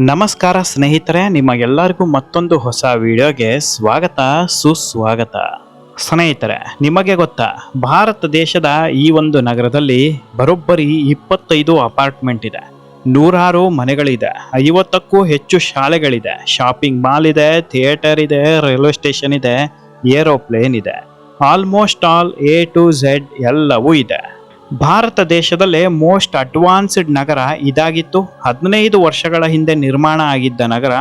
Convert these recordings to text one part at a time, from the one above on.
ನಮಸ್ಕಾರ ಸ್ನೇಹಿತರೆ, ನಿಮಗೆಲ್ಲರಿಗೂ ಮತ್ತೊಂದು ಹೊಸ ವಿಡಿಯೋಗೆ ಸ್ವಾಗತ, ಸುಸ್ವಾಗತ. ಸ್ನೇಹಿತರೆ, ನಿಮಗೆ ಗೊತ್ತಾ, ಭಾರತ ದೇಶದ ಈ ಒಂದು ನಗರದಲ್ಲಿ ಬರೋಬ್ಬರಿ ಇಪ್ಪತ್ತೈದು ಅಪಾರ್ಟ್ಮೆಂಟ್ ಇದೆ. ನೂರಾರು ಮನೆಗಳಿದೆ, ಐವತ್ತಕ್ಕೂ ಹೆಚ್ಚು ಶಾಲೆಗಳಿದೆ. ಶಾಪಿಂಗ್ ಮಾಲ್ ಇದೆ, ಥಿಯೇಟರ್ ಇದೆ, ರೈಲ್ವೆ ಸ್ಟೇಷನ್ ಇದೆ, ಏರೋಪ್ಲೇನ್ ಇದೆ. Almost all A to Z ಎಲ್ಲವೂ ಇದೆ. ಭಾರತ ದೇಶದಲ್ಲೇ ಮೋಸ್ಟ್ ಅಡ್ವಾನ್ಸ್ಡ್ ನಗರ ಇದಾಗಿತ್ತು. ಹದಿನೈದು ವರ್ಷಗಳ ಹಿಂದೆ ನಿರ್ಮಾಣ ಆಗಿದ್ದ ನಗರ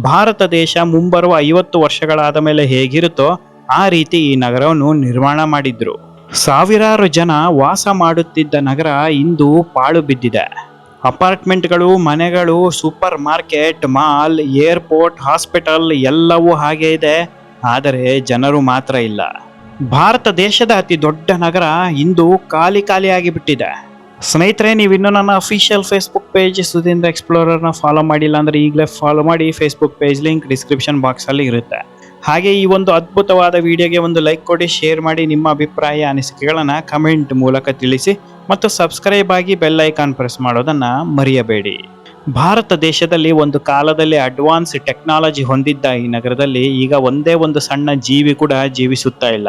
ಭಾರತ ದೇಶ ಮುಂಬರುವ ಐವತ್ತು ವರ್ಷಗಳಾದ ಮೇಲೆ ಹೇಗಿರುತ್ತೋ ಆ ರೀತಿ ಈ ನಗರವನ್ನು ನಿರ್ಮಾಣ ಮಾಡಿದ್ರು. ಸಾವಿರಾರು ಜನ ವಾಸ ಮಾಡುತ್ತಿದ್ದ ನಗರ ಇಂದು ಪಾಳು ಬಿದ್ದಿದೆ. ಅಪಾರ್ಟ್ಮೆಂಟ್ಗಳು, ಮನೆಗಳು, supermarket, mall, airport, hospital ಎಲ್ಲವೂ ಹಾಗೆ ಇದೆ. ಆದರೆ ಜನರು ಮಾತ್ರ ಇಲ್ಲ. ಭಾರತ ದೇಶದ ಅತಿ ದೊಡ್ಡ ನಗರ ಇಂದು ಖಾಲಿ ಖಾಲಿಯಾಗಿ ಬಿಟ್ಟಿದೆ ಸ್ನೇಹಿತರೆ, ನೀವು ಇನ್ನೂ ನನ್ನ ಅಫಿಷಿಯಲ್ ಫೇಸ್ಬುಕ್ ಪೇಜ್ ಸುಧೀಂದ್ರ ಎಕ್ಸ್ಪ್ಲೋರರ್ನ ಫಾಲೋ ಮಾಡಿಲ್ಲ ಅಂದರೆ ಈಗಲೇ ಫಾಲೋ ಮಾಡಿ ಫೇಸ್ಬುಕ್ ಪೇಜ್ ಲಿಂಕ್ ಡಿಸ್ಕ್ರಿಪ್ಷನ್ ಬಾಕ್ಸಲ್ಲಿ ಇರುತ್ತೆ. ಹಾಗೆ ಈ ಒಂದು ಅದ್ಭುತವಾದ ವಿಡಿಯೋಗೆ ಒಂದು ಲೈಕ್ ಕೊಡಿ ಶೇರ್ ಮಾಡಿ ನಿಮ್ಮ ಅಭಿಪ್ರಾಯ, ಅನಿಸಿಕೆಗಳನ್ನು ಕಮೆಂಟ್ ಮೂಲಕ ತಿಳಿಸಿ ಮತ್ತು ಸಬ್ಸ್ಕ್ರೈಬ್ ಆಗಿ ಬೆಲ್ ಐಕಾನ್ ಪ್ರೆಸ್ ಮಾಡೋದನ್ನು ಮರೆಯಬೇಡಿ. ಭಾರತ ದೇಶದಲ್ಲಿ ಒಂದು ಕಾಲದಲ್ಲಿ ಅಡ್ವಾನ್ಸ್ ಟೆಕ್ನಾಲಜಿ ಹೊಂದಿದ್ದ ಈ ನಗರದಲ್ಲಿ ಈಗ ಒಂದೇ ಒಂದು ಸಣ್ಣ ಜೀವಿ ಕೂಡ ಜೀವಿಸುತ್ತಾ ಇಲ್ಲ.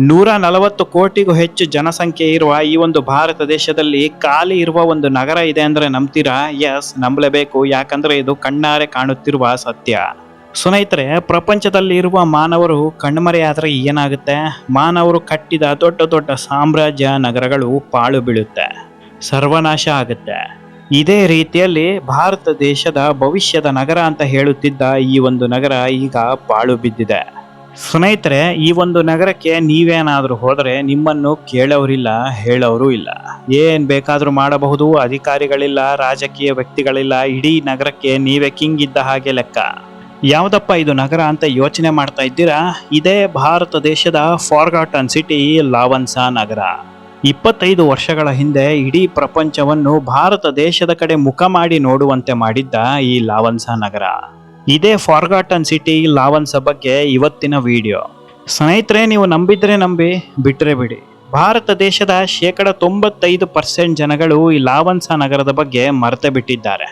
ನೂರ ನಲವತ್ತು ಕೋಟಿಗೂ ಹೆಚ್ಚು ಜನಸಂಖ್ಯೆ ಇರುವ ಈ ಒಂದು ಭಾರತ ದೇಶದಲ್ಲಿ ಖಾಲಿ ಇರುವ ಒಂದು ನಗರ ಇದೆ ಅಂದ್ರೆ ನಂಬ್ತೀರಾ? ಎಸ್ ನಂಬಲೇಬೇಕು. ಯಾಕಂದ್ರೆ ಇದು ಕಣ್ಣಾರೆ ಕಾಣುತ್ತಿರುವ ಸತ್ಯ. ಸ್ನೇಹಿತರೆ, ಪ್ರಪಂಚದಲ್ಲಿ ಇರುವ ಮಾನವರು ಕಣ್ಮರೆಯಾದರೆ ಏನಾಗುತ್ತೆ? ಮಾನವರು ಕಟ್ಟಿದ ದೊಡ್ಡ ದೊಡ್ಡ ಸಾಮ್ರಾಜ್ಯ ನಗರಗಳು ಪಾಳು ಬೀಳುತ್ತೆ. ಸರ್ವನಾಶ ಆಗುತ್ತೆ. ಇದೇ ರೀತಿಯಲ್ಲಿ ಭಾರತ ದೇಶದ ಭವಿಷ್ಯದ ನಗರ ಅಂತ ಹೇಳುತ್ತಿದ್ದ ಈ ಒಂದು ನಗರ ಈಗ ಪಾಳು ಬಿದ್ದಿದೆ. ಸ್ನೇಹಿತರೆ, ಈ ಒಂದು ನಗರಕ್ಕೆ ನೀವೇನಾದರೂ ಹೋದರೆ ನಿಮ್ಮನ್ನು ಕೇಳೋರಿಲ್ಲ, ಹೇಳೋರು ಇಲ್ಲ. ಏನು ಬೇಕಾದರೂ ಮಾಡಬಹುದು, ಅಧಿಕಾರಿಗಳಿಲ್ಲ, ರಾಜಕೀಯ ವ್ಯಕ್ತಿಗಳಿಲ್ಲ, ಇಡೀ ನಗರಕ್ಕೆ ನೀವೇ ಕಿಂಗ್ ಇದ್ದ ಹಾಗೆ ಲೆಕ್ಕ. ಯಾವುದಪ್ಪ ಇದು ನಗರ ಅಂತ ಯೋಚನೆ ಮಾಡ್ತಾ ಇದ್ದೀರಾ? ಇದೇ ಭಾರತ ದೇಶದ ಫಾರ್ಗಾಟನ್ ಸಿಟಿ, ಲಾವನ್ಸಾ ನಗರ. ಇಪ್ಪತ್ತೈದು ವರ್ಷಗಳ ಹಿಂದೆ ಇಡೀ ಪ್ರಪಂಚವನ್ನು ಭಾರತ ದೇಶದ ಕಡೆ ಮುಖ ಮಾಡಿ ನೋಡುವಂತೆ ಮಾಡಿದ್ದ ಈ ಲಾವನ್ಸಾ ನಗರ. ಇದೇ ಫಾರ್ಗಾಟನ್ ಸಿಟಿ ಲಾವನ್ಸ ಬಗ್ಗೆ ಇವತ್ತಿನ ವಿಡಿಯೋ. ಸ್ನೇಹಿತರೆ, ನೀವು ನಂಬಿದ್ರೆ ನಂಬಿ, ಬಿಟ್ರೆ ಬಿಡಿ. ಭಾರತ ದೇಶದ ಶೇಕಡ ತೊಂಬತ್ತೈದು ಪರ್ಸೆಂಟ್ ಜನಗಳು ಈ ಲಾವನ್ಸ ನಗರದ ಬಗ್ಗೆ ಮರೆತೆ ಬಿಟ್ಟಿದ್ದಾರೆ.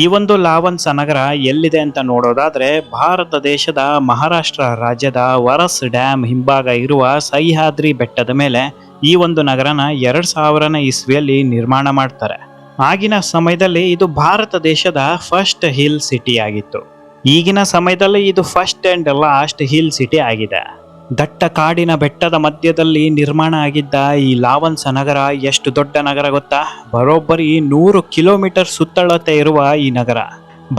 ಈ ಒಂದು ಲಾವನ್ಸ ನಗರ ಎಲ್ಲಿದೆ ಅಂತ ನೋಡೋದಾದ್ರೆ, ಭಾರತ ದೇಶದ ಮಹಾರಾಷ್ಟ್ರ ರಾಜ್ಯದ ವರಸ್ ಡ್ಯಾಮ್ ಹಿಂಭಾಗ ಇರುವ ಸಹ್ಯಾದ್ರಿ ಬೆಟ್ಟದ ಮೇಲೆ ಈ ಒಂದು ನಗರನ ಎರಡು ಸಾವಿರನೇ ಇಸ್ವಿಯಲ್ಲಿ ನಿರ್ಮಾಣ ಮಾಡ್ತಾರೆ. ಆಗಿನ ಸಮಯದಲ್ಲಿ ಇದು ಭಾರತ ದೇಶದ ಫಸ್ಟ್ ಹಿಲ್ ಸಿಟಿ ಆಗಿತ್ತು ಈಗಿನ ಸಮಯದಲ್ಲಿ ಇದು first and last hill city ಆಗಿದೆ. ದಟ್ಟ ಕಾಡಿನ ಬೆಟ್ಟದ ಮಧ್ಯದಲ್ಲಿ ನಿರ್ಮಾಣ ಆಗಿದ್ದ ಈ ಲಾವನ್ಸ ನಗರ ಎಷ್ಟು ದೊಡ್ಡ ನಗರ ಗೊತ್ತಾ? ಬರೋಬ್ಬರಿ ನೂರು ಕಿಲೋಮೀಟರ್ ಸುತ್ತಳತೆ ಇರುವ ಈ ನಗರ.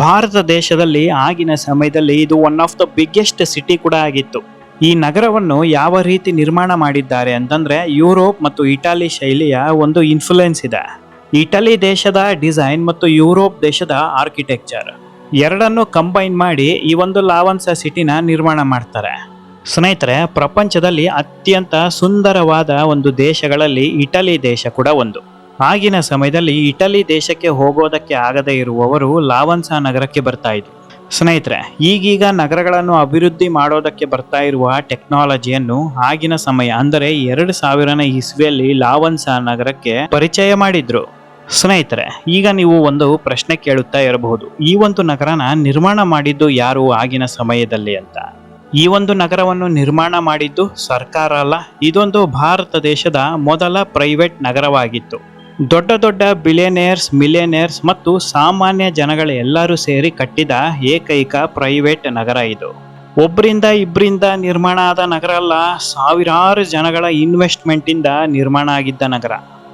ಭಾರತ ದೇಶದಲ್ಲಿ ಆಗಿನ ಸಮಯದಲ್ಲಿ ಇದು one of the biggest city ಕೂಡ ಆಗಿತ್ತು. ಈ ನಗರವನ್ನು ಯಾವ ರೀತಿ ನಿರ್ಮಾಣ ಮಾಡಿದ್ದಾರೆ ಅಂತಂದ್ರೆ ಯುರೋಪ್ ಮತ್ತು ಇಟಾಲಿ ಶೈಲಿಯ ಒಂದು ಇನ್ಫ್ಲುಯೆನ್ಸ್ ಇದೆ. ಇಟಲಿ ದೇಶದ ಡಿಸೈನ್ ಮತ್ತು ಯುರೋಪ್ ದೇಶದ ಆರ್ಕಿಟೆಕ್ಚರ್ ಎರಡನ್ನು ಕಂಬೈನ್ ಮಾಡಿ ಈ ಒಂದು ಲಾವನ್ಸ ಸಿಟಿನ ನಿರ್ಮಾಣ ಮಾಡ್ತಾರೆ. ಸ್ನೇಹಿತರೆ, ಪ್ರಪಂಚದಲ್ಲಿ ಅತ್ಯಂತ ಸುಂದರವಾದ ಒಂದು ದೇಶಗಳಲ್ಲಿ ಇಟಲಿ ದೇಶ ಕೂಡ ಒಂದು. ಆಗಿನ ಸಮಯದಲ್ಲಿ ಇಟಲಿ ದೇಶಕ್ಕೆ ಹೋಗೋದಕ್ಕೆ ಆಗದೇ ಇರುವವರು ಲಾವನ್ಸ ನಗರಕ್ಕೆ ಬರ್ತಾ ಇದ್ರು. ಸ್ನೇಹಿತರೆ, ಈಗೀಗ ನಗರಗಳನ್ನು ಅಭಿವೃದ್ಧಿ ಮಾಡೋದಕ್ಕೆ ಬರ್ತಾ ಇರುವ ಟೆಕ್ನಾಲಜಿಯನ್ನು ಆಗಿನ ಸಮಯ, ಅಂದರೆ ಎರಡು ಸಾವಿರನೇ ಇಸ್ವಿಯಲ್ಲಿ ಲಾವನ್ಸ ನಗರಕ್ಕೆ ಪರಿಚಯ ಮಾಡಿದ್ರು. ಸ್ನೇಹಿತರೆ, ಈಗ ನೀವು ಒಂದು ಪ್ರಶ್ನೆ ಕೇಳುತ್ತಾ ಇರಬಹುದು. ಈ ಒಂದು ನಗರನ ನಿರ್ಮಾಣ ಮಾಡಿದ್ದು ಯಾರು ಆಗಿನ ಸಮಯದಲ್ಲಿ ಅಂತ. ಈ ಒಂದು ನಗರವನ್ನು ನಿರ್ಮಾಣ ಮಾಡಿದ್ದು ಸರ್ಕಾರ ಅಲ್ಲ, ಇದೊಂದು ಭಾರತ ದೇಶದ ಮೊದಲ ಪ್ರೈವೇಟ್ ನಗರವಾಗಿತ್ತು. ದೊಡ್ಡ ದೊಡ್ಡ ಬಿಲಿಯನೇರ್ಸ್ ಮಿಲಿಯನೇರ್ಸ್ ಮತ್ತು ಸಾಮಾನ್ಯ ಜನಗಳ ಎಲ್ಲರೂ ಸೇರಿ ಕಟ್ಟಿದ ಏಕೈಕ ಪ್ರೈವೇಟ್ ನಗರ ಇದು. ಒಬ್ಬರಿಂದ ಇಬ್ಬರಿಂದ ನಿರ್ಮಾಣ ಆದ ನಗರ ಅಲ್ಲ, ಸಾವಿರಾರು ಜನಗಳ ಇನ್ವೆಸ್ಟ್ಮೆಂಟ್ ಇಂದ ನಿರ್ಮಾಣ ಆಗಿದ್ದ ನಗರ.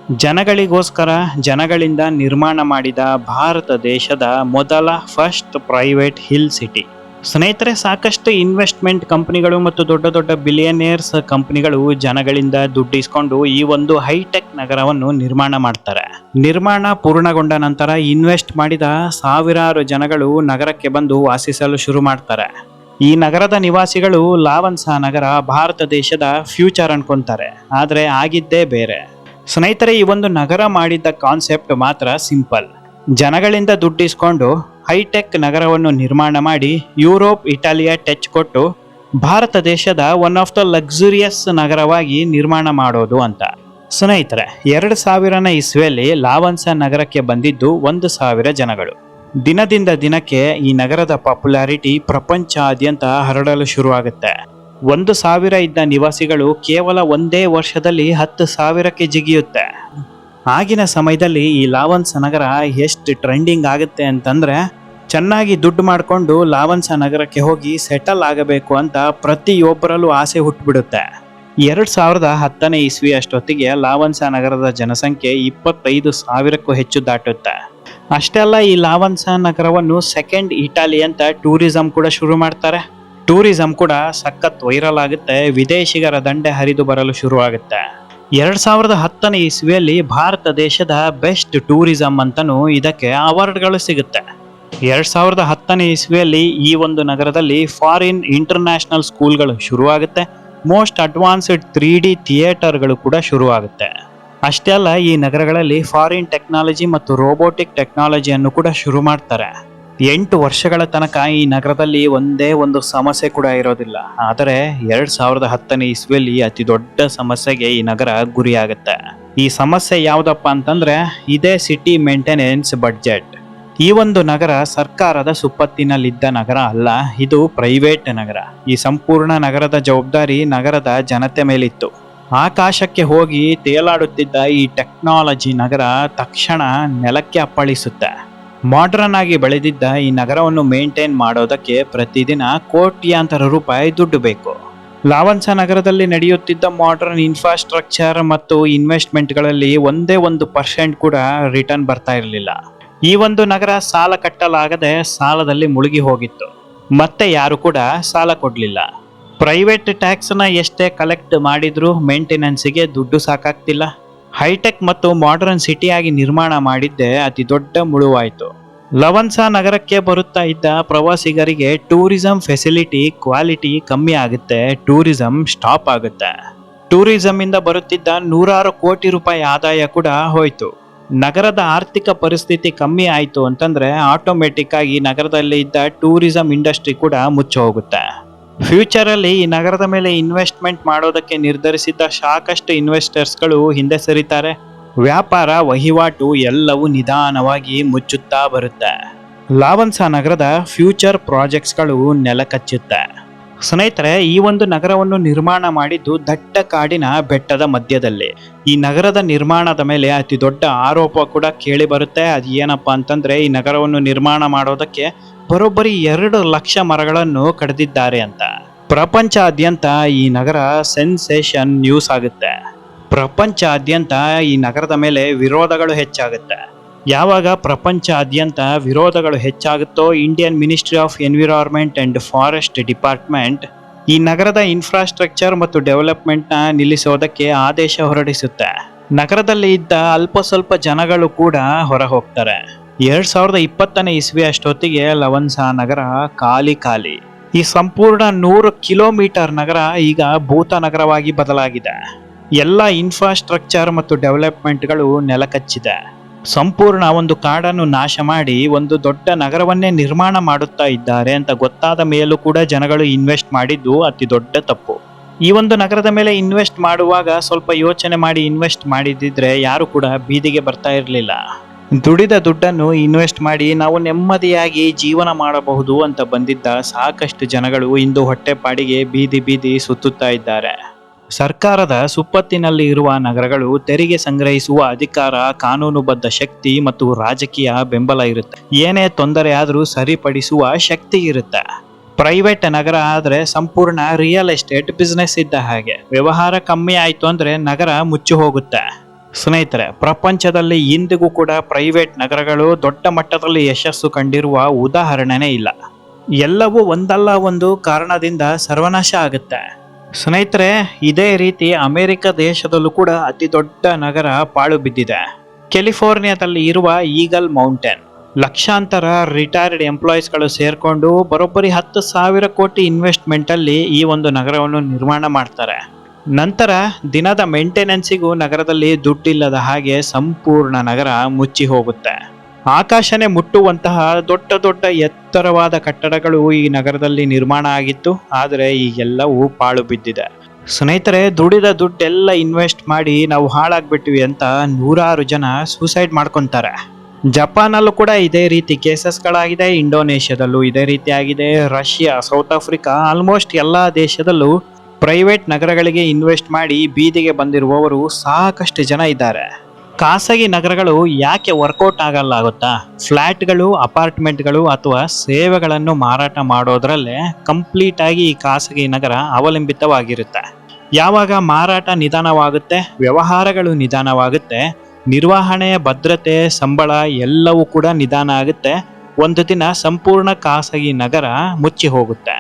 ಜನಗಳಿಗೋಸ್ಕರ ಜನಗಳಿಂದ ನಿರ್ಮಾಣ ಮಾಡಿದ ಭಾರತ ದೇಶದ ಮೊದಲ ಫಸ್ಟ್ ಪ್ರೈವೇಟ್ ಹಿಲ್ ಸಿಟಿ ಸ್ನೇಹಿತರೆ, ಸಾಕಷ್ಟು ಇನ್ವೆಸ್ಟ್ಮೆಂಟ್ ಕಂಪನಿಗಳು ಮತ್ತು ದೊಡ್ಡ ದೊಡ್ಡ ಬಿಲಿಯನೇರ್ಸ್ ಕಂಪನಿಗಳು ಜನಗಳಿಂದ ದುಡ್ಡಿಸ್ಕೊಂಡು ಈ ಒಂದು ಹೈಟೆಕ್ ನಗರವನ್ನು ನಿರ್ಮಾಣ ಮಾಡ್ತಾರೆ. ನಿರ್ಮಾಣ ಪೂರ್ಣಗೊಂಡ ನಂತರ ಇನ್ವೆಸ್ಟ್ ಮಾಡಿದ ಸಾವಿರಾರು ಜನಗಳು ನಗರಕ್ಕೆ ಬಂದು ವಾಸಿಸಲು ಶುರು ಮಾಡ್ತಾರೆ. ಈ ನಗರದ ನಿವಾಸಿಗಳು ಲಾವನ್ಸಾ ನಗರ ಭಾರತ ದೇಶದ ಫ್ಯೂಚರ್ ಅನ್ಕೊಂತಾರೆ. ಆದರೆ ಆಗಿದ್ದೇ ಬೇರೆ. ಸ್ನೇಹಿತರೆ, ಈ ಒಂದು ನಗರ ಮಾಡಿದ್ದ ಕಾನ್ಸೆಪ್ಟ್ ಮಾತ್ರ ಸಿಂಪಲ್ ಜನಗಳಿಂದ ದುಡ್ಡಿಸ್ಕೊಂಡು ಹೈಟೆಕ್ ನಗರವನ್ನು ನಿರ್ಮಾಣ ಮಾಡಿ ಯುರೋಪ್, ಇಟಾಲಿಯ ಟಚ್ ಕೊಟ್ಟು ಭಾರತ ದೇಶದ ಒನ್ ಆಫ್ ದ ಲಕ್ಸುರಿಯಸ್ ನಗರವಾಗಿ ನಿರ್ಮಾಣ ಮಾಡೋದು ಅಂತ. ಸ್ನೇಹಿತರೆ, ಎರಡು ಸಾವಿರನ ಇಸ್ವಿಯಲ್ಲಿ ಲಾವನ್ಸ ನಗರಕ್ಕೆ ಬಂದಿದ್ದು ಒಂದು ಸಾವಿರ ಜನಗಳು. ದಿನದಿಂದ ದಿನಕ್ಕೆ ಈ ನಗರದ ಪಾಪ್ಯುಲಾರಿಟಿ ಪ್ರಪಂಚಾದ್ಯಂತ ಹರಡಲು ಶುರುವಾಗುತ್ತೆ. ಒಂದು ಸಾವಿರ ಇದ್ದ ನಿವಾಸಿಗಳು ಕೇವಲ ಒಂದೇ ವರ್ಷದಲ್ಲಿ ಹತ್ತು ಸಾವಿರಕ್ಕೆ ಜಿಗಿಯುತ್ತೆ. ಆಗಿನ ಸಮಯದಲ್ಲಿ ಈ ಲಾವನ್ಸ ನಗರ ಎಷ್ಟು ಟ್ರೆಂಡಿಂಗ್ ಆಗುತ್ತೆ ಅಂತಂದರೆ, ಚೆನ್ನಾಗಿ ದುಡ್ಡು ಮಾಡಿಕೊಂಡು ಲಾವನ್ಸ ನಗರಕ್ಕೆ ಹೋಗಿ ಸೆಟಲ್ ಆಗಬೇಕು ಅಂತ ಪ್ರತಿಯೊಬ್ಬರಲ್ಲೂ ಆಸೆ ಹುಟ್ಟುಬಿಡುತ್ತೆ ಎರಡು ಸಾವಿರದ ಹತ್ತನೇ ಇಸ್ವಿ ಅಷ್ಟೊತ್ತಿಗೆ ಲಾವನ್ಸ ನಗರದ ಜನಸಂಖ್ಯೆ ಇಪ್ಪತ್ತೈದು ಸಾವಿರಕ್ಕೂ ಹೆಚ್ಚು ದಾಟುತ್ತೆ. ಅಷ್ಟೇ ಅಲ್ಲ ಈ ಲಾವನ್ಸ ನಗರವನ್ನು ಸೆಕೆಂಡ್ ಇಟಾಲಿ ಅಂತ ಟೂರಿಸಂ ಕೂಡ ಶುರು ಮಾಡ್ತಾರೆ. ಟೂರಿಸಂ ಕೂಡ ಸಖತ್ ವೈರಲ್ ಆಗುತ್ತೆ. ವಿದೇಶಿಗರ ದಂಡೆ ಹರಿದು ಬರಲು ಶುರುವಾಗುತ್ತೆ. ಎರಡ್ ಸಾವಿರದ ಹತ್ತನೇ ಇಸ್ವಿಯಲ್ಲಿ ಭಾರತ ದೇಶದ ಬೆಸ್ಟ್ ಟೂರಿಸಂ ಅಂತನೂ ಇದಕ್ಕೆ ಅವಾರ್ಡ್ಗಳು ಸಿಗುತ್ತೆ. ಎರಡ್ ಸಾವಿರದ ಹತ್ತನೇ ಇಸ್ವಿಯಲ್ಲಿ ಈ ಒಂದು ನಗರದಲ್ಲಿ ಫಾರಿನ್ ಇಂಟರ್ನ್ಯಾಷನಲ್ ಸ್ಕೂಲ್ಗಳು ಶುರುವಾಗುತ್ತೆ. ಮೋಸ್ಟ್ ಅಡ್ವಾನ್ಸ್ಡ್ ತ್ರೀ ಡಿ ಥಿಯೇಟರ್ಗಳು ಕೂಡ ಶುರುವಾಗುತ್ತೆ. ಅಷ್ಟೇ ಅಲ್ಲ, ಈ ನಗರಗಳಲ್ಲಿ ಫಾರಿನ್ ಟೆಕ್ನಾಲಜಿ ಮತ್ತು ರೋಬೋಟಿಕ್ ಟೆಕ್ನಾಲಜಿಯನ್ನು ಕೂಡ ಶುರು ಮಾಡ್ತಾರೆ. ಎಂಟು ವರ್ಷಗಳ ತನಕ ಈ ನಗರದಲ್ಲಿ ಒಂದೇ ಒಂದು ಸಮಸ್ಯೆ ಕೂಡ ಇರೋದಿಲ್ಲ. ಆದರೆ ಎರಡ್ ಸಾವಿರದ ಹತ್ತನೇ ಇಸ್ವಿಯಲ್ಲಿ ಅತಿ ದೊಡ್ಡ ಸಮಸ್ಯೆಗೆ ಈ ನಗರ ಗುರಿಯಾಗುತ್ತೆ. ಈ ಸಮಸ್ಯೆ ಯಾವುದಪ್ಪ ಅಂತಂದ್ರೆ ಇದೇ ಸಿಟಿ ಮೇಂಟೆನೆನ್ಸ್ ಬಡ್ಜೆಟ್. ಈ ಒಂದು ನಗರ ಸರ್ಕಾರದ ಸುಪ್ಪತ್ತಿನಲ್ಲಿದ್ದ ನಗರ ಅಲ್ಲ, ಇದು ಪ್ರೈವೇಟ್ ನಗರ. ಈ ಸಂಪೂರ್ಣ ನಗರದ ಜವಾಬ್ದಾರಿ ನಗರದ ಜನತೆ ಮೇಲಿತ್ತು. ಆಕಾಶಕ್ಕೆ ಹೋಗಿ ತೇಲಾಡುತ್ತಿದ್ದ ಈ ಟೆಕ್ನಾಲಜಿ ನಗರ ತಕ್ಷಣ ನೆಲಕ್ಕೆ ಅಪ್ಪಳಿಸುತ್ತೆ. ಮಾಡ್ರನ್ ಆಗಿ ಬೆಳೆದಿದ್ದ ಈ ನಗರವನ್ನು ಮೇಂಟೈನ್ ಮಾಡೋದಕ್ಕೆ ಪ್ರತಿದಿನ ಕೋಟ್ಯಾಂತರ ರೂಪಾಯಿ ದುಡ್ಡು ಬೇಕು. ಲಾವನ್ಸ ನಗರದಲ್ಲಿ ನಡೆಯುತ್ತಿದ್ದ ಮಾಡ್ರನ್ ಇನ್ಫ್ರಾಸ್ಟ್ರಕ್ಚರ್ ಮತ್ತು ಇನ್ವೆಸ್ಟ್ಮೆಂಟ್ಗಳಲ್ಲಿ ಒಂದೇ ಒಂದು ಪರ್ಸೆಂಟ್ ಕೂಡ ರಿಟರ್ನ್ ಬರ್ತಾ ಇರಲಿಲ್ಲ. ಈ ಒಂದು ನಗರ ಸಾಲ ಕಟ್ಟಲಾಗದೆ ಸಾಲದಲ್ಲಿ ಮುಳುಗಿ ಹೋಗಿತ್ತು. ಮತ್ತೆ ಯಾರು ಕೂಡ ಸಾಲ ಕೊಡಲಿಲ್ಲ. ಪ್ರೈವೇಟ್ ಟ್ಯಾಕ್ಸ್ನ ಎಷ್ಟೇ ಕಲೆಕ್ಟ್ ಮಾಡಿದರೂ ಮೇಂಟೆನೆನ್ಸಿಗೆ ದುಡ್ಡು ಸಾಕಾಗ್ತಿಲ್ಲ. ಹೈಟೆಕ್ ಮತ್ತು ಮಾಡರ್ನ್ ಸಿಟಿಯಾಗಿ ನಿರ್ಮಾಣ ಮಾಡಿದ್ದೇ ಅತಿ ದೊಡ್ಡ ಮುಳುವಾಯಿತು. ಲವನ್ಸಾ ನಗರಕ್ಕೆ ಬರುತ್ತಾ ಇದ್ದ ಪ್ರವಾಸಿಗರಿಗೆ ಟೂರಿಸಂ ಫೆಸಿಲಿಟಿ ಕ್ವಾಲಿಟಿ ಕಮ್ಮಿ ಆಗುತ್ತೆ, ಟೂರಿಸಂ ಸ್ಟಾಪ್ ಆಗುತ್ತೆ. ಟೂರಿಸಂ ಇಂದ ಬರುತ್ತಿದ್ದ ನೂರಾರು ಕೋಟಿ ರೂಪಾಯಿ ಆದಾಯ ಕೂಡ ಹೋಯ್ತು. ನಗರದ ಆರ್ಥಿಕ ಪರಿಸ್ಥಿತಿ ಕಮ್ಮಿ ಆಯಿತು ಅಂತಂದ್ರೆ ಆಟೋಮೆಟಿಕ್ ಆಗಿ ನಗರದಲ್ಲಿ ಇದ್ದ ಟೂರಿಸಂ ಇಂಡಸ್ಟ್ರಿ ಕೂಡ ಮುಚ್ಚಿ ಹೋಗುತ್ತೆ ಫ್ಯೂಚರ್ ಅಲ್ಲಿ ಈ ನಗರದ ಮೇಲೆ ಇನ್ವೆಸ್ಟ್ಮೆಂಟ್ ಮಾಡೋದಕ್ಕೆ ನಿರ್ಧರಿಸಿದ್ದ ಸಾಕಷ್ಟು ಇನ್ವೆಸ್ಟರ್ಸ್ಗಳು ಹಿಂದೆ ಸರಿತಾರೆ. ವ್ಯಾಪಾರ ವಹಿವಾಟು ಎಲ್ಲವೂ ನಿಧಾನವಾಗಿ ಮುಚ್ಚುತ್ತಾ ಬರುತ್ತೆ. ಲಾವನ್ಸ ನಗರದ ಫ್ಯೂಚರ್ ಪ್ರಾಜೆಕ್ಟ್ಸ್ಗಳು ನೆಲಕಚ್ಚುತ್ತೆ. ಸ್ನೇಹಿತರೆ, ಈ ಒಂದು ನಗರವನ್ನು ನಿರ್ಮಾಣ ಮಾಡಿದ್ದು ದಟ್ಟ ಕಾಡಿನ ಬೆಟ್ಟದ ಮಧ್ಯದಲ್ಲಿ. ಈ ನಗರದ ನಿರ್ಮಾಣದ ಮೇಲೆ ಅತಿ ದೊಡ್ಡ ಆರೋಪ ಕೂಡ ಕೇಳಿ ಬರುತ್ತೆ. ಅದು ಏನಪ್ಪಾ ಅಂತಂದ್ರೆ, ಈ ನಗರವನ್ನು ನಿರ್ಮಾಣ ಮಾಡೋದಕ್ಕೆ ಬರೋಬ್ಬರಿ ಎರಡು ಲಕ್ಷ ಮರಗಳನ್ನು ಕಡಿದಿದ್ದಾರೆ ಅಂತ. ಪ್ರಪಂಚಾದ್ಯಂತ ಈ ನಗರ ಸೆನ್ಸೇಷನ್ ನ್ಯೂಸ್ ಆಗುತ್ತೆ. ಪ್ರಪಂಚಾದ್ಯಂತ ಈ ನಗರದ ಮೇಲೆ ವಿರೋಧಗಳು ಹೆಚ್ಚಾಗುತ್ತೆ. ಯಾವಾಗ ಪ್ರಪಂಚಾದ್ಯಂತ ವಿರೋಧಗಳು ಹೆಚ್ಚಾಗುತ್ತೋ Indian Ministry of Environment and Forest Department ಈ ನಗರದ ಇನ್ಫ್ರಾಸ್ಟ್ರಕ್ಚರ್ ಮತ್ತು ಡೆವಲಪ್ಮೆಂಟ್ನ ನಿಲ್ಲಿಸೋದಕ್ಕೆ ಆದೇಶ ಹೊರಡಿಸುತ್ತೆ. ನಗರದಲ್ಲಿ ಇದ್ದ ಅಲ್ಪ ಸ್ವಲ್ಪ ಜನಗಳು ಕೂಡ ಹೊರ ಹೋಗ್ತಾರೆ ಎರಡ್ ಸಾವಿರದ ಇಪ್ಪತ್ತನೇ ಇಸ್ವಿ ಅಷ್ಟೊತ್ತಿಗೆ ಲವನ್ಸ ನಗರ ಖಾಲಿ ಖಾಲಿ. ಈ ಸಂಪೂರ್ಣ ನೂರು ಕಿಲೋಮೀಟರ್ ನಗರ ಈಗ ಭೂತ ನಗರವಾಗಿ ಬದಲಾಗಿದೆ. ಎಲ್ಲ ಇನ್ಫ್ರಾಸ್ಟ್ರಕ್ಚರ್ ಮತ್ತು ಡೆವಲಪ್ಮೆಂಟ್ಗಳು ನೆಲಕಚ್ಚಿದೆ. ಸಂಪೂರ್ಣ ಒಂದು ಕಾಡನ್ನು ನಾಶ ಮಾಡಿ ಒಂದು ದೊಡ್ಡ ನಗರವನ್ನೇ ನಿರ್ಮಾಣ ಮಾಡುತ್ತಾ ಇದ್ದಾರೆ ಅಂತ ಗೊತ್ತಾದ ಮೇಲೂ ಕೂಡ ಜನಗಳು ಇನ್ವೆಸ್ಟ್ ಮಾಡಿದ್ದು ಅತಿ ದೊಡ್ಡ ತಪ್ಪು. ಈ ಒಂದು ನಗರದ ಮೇಲೆ ಇನ್ವೆಸ್ಟ್ ಮಾಡುವಾಗ ಸ್ವಲ್ಪ ಯೋಚನೆ ಮಾಡಿ ಇನ್ವೆಸ್ಟ್ ಮಾಡಿದ್ದಿದ್ರೆ ಯಾರು ಕೂಡ ಬೀದಿಗೆ ಬರ್ತಾ ಇರಲಿಲ್ಲ. ದುಡಿದ ದುಡ್ಡನ್ನು ಇನ್ವೆಸ್ಟ್ ಮಾಡಿ ನಾವು ನೆಮ್ಮದಿಯಾಗಿ ಜೀವನ ಮಾಡಬಹುದು ಅಂತ ಬಂದಿದ್ದ ಸಾಕಷ್ಟು ಜನಗಳು ಇಂದು ಹೊಟ್ಟೆಪಾಡಿಗೆ ಬೀದಿ ಬೀದಿ ಸುತ್ತುತ್ತಾ ಇದ್ದಾರೆ. ಸರ್ಕಾರದ ಸುಪ್ಪತ್ತಿನಲ್ಲಿ ಇರುವ ನಗರಗಳು ತೆರಿಗೆ ಸಂಗ್ರಹಿಸುವ ಅಧಿಕಾರ, ಕಾನೂನುಬದ್ಧ ಶಕ್ತಿ ಮತ್ತು ರಾಜಕೀಯ ಬೆಂಬಲ ಇರುತ್ತೆ. ಏನೇ ತೊಂದರೆ ಆದರೂ ಸರಿಪಡಿಸುವ ಶಕ್ತಿ ಇರುತ್ತೆ. ಪ್ರೈವೇಟ್ ನಗರ ಆದರೆ ಸಂಪೂರ್ಣ ರಿಯಲ್ ಎಸ್ಟೇಟ್ ಬಿಸ್ನೆಸ್ ಇದ್ದ ಹಾಗೆ. ವ್ಯವಹಾರ ಕಮ್ಮಿ ಆಯಿತು ಅಂದರೆ ನಗರ ಮುಚ್ಚಿ ಹೋಗುತ್ತೆ. ಸ್ನೇಹಿತರೆ, ಪ್ರಪಂಚದಲ್ಲಿ ಇಂದಿಗೂ ಕೂಡ ಪ್ರೈವೇಟ್ ನಗರಗಳು ದೊಡ್ಡ ಮಟ್ಟದಲ್ಲಿ ಯಶಸ್ಸು ಕಂಡಿರುವ ಉದಾಹರಣೆನೇ ಇಲ್ಲ. ಎಲ್ಲವೂ ಒಂದಲ್ಲ ಒಂದು ಕಾರಣದಿಂದ ಸರ್ವನಾಶ ಆಗುತ್ತೆ. ಸ್ನೇಹಿತರೆ, ಇದೇ ರೀತಿ ಅಮೆರಿಕ ದೇಶದಲ್ಲೂ ಕೂಡ ಅತಿ ದೊಡ್ಡ ನಗರ ಪಾಳು ಬಿದ್ದಿದೆ. ಕ್ಯಾಲಿಫೋರ್ನಿಯಾದಲ್ಲಿ ಇರುವ ಈಗಲ್ ಮೌಂಟೇನ್. ಲಕ್ಷಾಂತರ ರಿಟೈರ್ಡ್ ಎಂಪ್ಲಾಯೀಸ್ಗಳು ಸೇರಿಕೊಂಡು ಬರೋಬ್ಬರಿ ಹತ್ತು ಸಾವಿರ ಕೋಟಿ ಇನ್ವೆಸ್ಟ್ಮೆಂಟ್ ಅಲ್ಲಿ ಈ ಒಂದು ನಗರವನ್ನು ನಿರ್ಮಾಣ ಮಾಡ್ತಾರೆ. ನಂತರ ದಿನದ ಮೇಂಟೆನೆನ್ಸಿಗೂ ನಗರದಲ್ಲಿ ದುಡ್ಡಿಲ್ಲದ ಹಾಗೆ ಸಂಪೂರ್ಣ ನಗರ ಮುಚ್ಚಿ ಹೋಗುತ್ತೆ. ಆಕಾಶನೇ ಮುಟ್ಟುವಂತಹ ದೊಡ್ಡ ದೊಡ್ಡ ಎತ್ತರವಾದ ಕಟ್ಟಡಗಳು ಈ ನಗರದಲ್ಲಿ ನಿರ್ಮಾಣ ಆಗಿತ್ತು, ಆದರೆ ಈಗೆಲ್ಲವೂ ಪಾಳು ಬಿದ್ದಿದೆ. ಸ್ನೇಹಿತರೆ, ದುಡಿದ ದುಡ್ಡೆಲ್ಲ ಇನ್ವೆಸ್ಟ್ ಮಾಡಿ ನಾವು ಹಾಳಾಗ್ಬಿಟ್ವಿ ಅಂತ ನೂರಾರು ಜನ ಸೂಸೈಡ್ ಮಾಡ್ಕೊತಾರೆ. ಜಪಾನಲ್ಲೂ ಕೂಡ ಇದೇ ರೀತಿ ಕೇಸಸ್ಗಳಾಗಿದೆ, ಇಂಡೋನೇಷ್ಯಾದಲ್ಲೂ ಇದೇ ರೀತಿ ಆಗಿದೆ, ರಷ್ಯಾ, ಸೌತ್ ಆಫ್ರಿಕಾ, ಆಲ್ಮೋಸ್ಟ್ ಎಲ್ಲ ದೇಶದಲ್ಲೂ ಪ್ರೈವೇಟ್ ನಗರಗಳಿಗೆ ಇನ್ವೆಸ್ಟ್ ಮಾಡಿ ಬೀದಿಗೆ ಬಂದಿರುವವರು ಸಾಕಷ್ಟು ಜನ ಇದ್ದಾರೆ. ಖಾಸಗಿ ನಗರಗಳು ಯಾಕೆ ವರ್ಕೌಟ್ ಆಗಲ್ಲ ಗೊತ್ತಾ? ಫ್ಲ್ಯಾಟ್ಗಳು, ಅಪಾರ್ಟ್ಮೆಂಟ್ಗಳು ಅಥವಾ ಸೇವೆಗಳನ್ನು ಮಾರಾಟ ಮಾಡೋದ್ರಲ್ಲೇ ಕಂಪ್ಲೀಟ್ ಆಗಿ ಈ ಖಾಸಗಿ ನಗರ ಅವಲಂಬಿತವಾಗಿರುತ್ತೆ. ಯಾವಾಗ ಮಾರಾಟ ನಿಧಾನವಾಗುತ್ತೆ, ವ್ಯವಹಾರಗಳು ನಿಧಾನವಾಗುತ್ತೆ, ನಿರ್ವಹಣೆಯ ಭದ್ರತೆ, ಸಂಬಳ ಎಲ್ಲವೂ ಕೂಡ ನಿಧಾನ ಆಗುತ್ತೆ, ಒಂದು ದಿನ ಸಂಪೂರ್ಣ ಖಾಸಗಿ ನಗರ ಮುಚ್ಚಿ ಹೋಗುತ್ತೆ.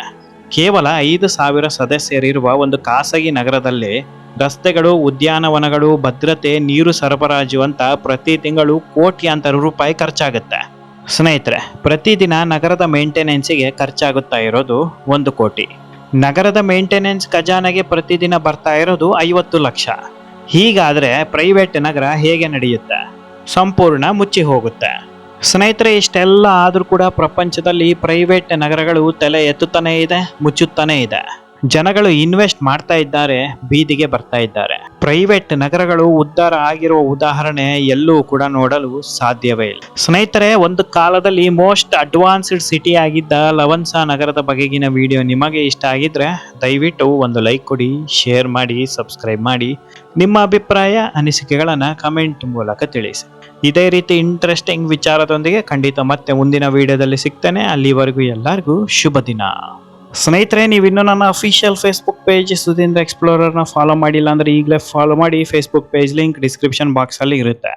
ಕೇವಲ ಐದು ಸಾವಿರ ಸದಸ್ಯರಿರುವ ಒಂದು ಖಾಸಗಿ ನಗರದಲ್ಲಿ ರಸ್ತೆಗಳು, ಉದ್ಯಾನವನಗಳು, ಭದ್ರತೆ, ನೀರು ಸರಬರಾಜು ಅಂತ ಪ್ರತಿ ತಿಂಗಳು ಕೋಟ್ಯಾಂತರ ರೂಪಾಯಿ ಖರ್ಚಾಗುತ್ತೆ. ಸ್ನೇಹಿತರೆ ಪ್ರತಿದಿನ ನಗರದ ಮೇಂಟೆನೆನ್ಸಿಗೆ ಖರ್ಚಾಗುತ್ತಾ ಇರೋದು ಒಂದು ಕೋಟಿ. ನಗರದ ಮೇಂಟೆನೆನ್ಸ್ ಖಜಾನೆಗೆ ಪ್ರತಿದಿನ ಬರ್ತಾ ಇರೋದು ಐವತ್ತು ಲಕ್ಷ. ಹೀಗಾದ್ರೆ ಪ್ರೈವೇಟ್ ನಗರ ಹೇಗೆ ನಡೆಯುತ್ತೆ? ಸಂಪೂರ್ಣ ಮುಚ್ಚಿ ಹೋಗುತ್ತೆ. ಸ್ನೇಹಿತರೆ, ಇಷ್ಟೆಲ್ಲ ಆದರೂ ಕೂಡ ಪ್ರಪಂಚದಲ್ಲಿ ಪ್ರೈವೇಟ್ ನಗರಗಳು ತಲೆ ಎತ್ತುತ್ತಾನೇ ಇದೆ, ಮುಚ್ಚುತ್ತಾನೇ ಇದೆ. ಜನಗಳು ಇನ್ವೆಸ್ಟ್ ಮಾಡ್ತಾ ಇದ್ದಾರೆ, ಬೀದಿಗೆ ಬರ್ತಾ ಇದ್ದಾರೆ. ಪ್ರೈವೇಟ್ ನಗರಗಳು ಉದ್ಧಾರ ಆಗಿರುವ ಉದಾಹರಣೆ ಎಲ್ಲೂ ಕೂಡ ನೋಡಲು ಸಾಧ್ಯವೇ ಇಲ್ಲ. ಸ್ನೇಹಿತರೆ, ಒಂದು ಕಾಲದಲ್ಲಿ ಮೋಸ್ಟ್ ಅಡ್ವಾನ್ಸ್ಡ್ ಸಿಟಿ ಆಗಿದ್ದ ಲವನ್ಸಾ ನಗರದ ಬಗೆಗಿನ ವಿಡಿಯೋ ನಿಮಗೆ ಇಷ್ಟ ಆಗಿದ್ರೆ ದಯವಿಟ್ಟು ಒಂದು ಲೈಕ್ ಕೊಡಿ ಶೇರ್ ಮಾಡಿ ಸಬ್ಸ್ಕ್ರೈಬ್ ಮಾಡಿ. ನಿಮ್ಮ ಅಭಿಪ್ರಾಯ, ಅನಿಸಿಕೆಗಳನ್ನು ಕಮೆಂಟ್ ಮೂಲಕ ತಿಳಿಸಿ. ಇದೇ ರೀತಿ ಇಂಟ್ರೆಸ್ಟಿಂಗ್ ವಿಚಾರದೊಂದಿಗೆ ಖಂಡಿತ ಮತ್ತೆ ಮುಂದಿನ ವಿಡಿಯೋದಲ್ಲಿ ಸಿಗ್ತೇನೆ. ಅಲ್ಲಿವರೆಗೂ ಎಲ್ಲರಿಗೂ ಶುಭ ದಿನ. ಸ್ನೇಹಿತರೆ ನೀವು ಇನ್ನೂ ನನ್ನ ಅಫಿಷಿಯಲ್ ಫೇಸ್ಬುಕ್ ಪೇಜ್ ಸುಧೀಂದ್ರ ಎಕ್ಸ್ಪ್ಲೋರರ್ನ ಫಾಲೋ ಮಾಡಿಲ್ಲ ಅಂದ್ರೆ ಈಗಲೇ ಫಾಲೋ ಮಾಡಿ. ಫೇಸ್ಬುಕ್ ಪೇಜ್ ಲಿಂಕ್ ಡಿಸ್ಕ್ರಿಪ್ಷನ್ ಬಾಕ್ಸಲ್ಲಿ ಇರುತ್ತೆ.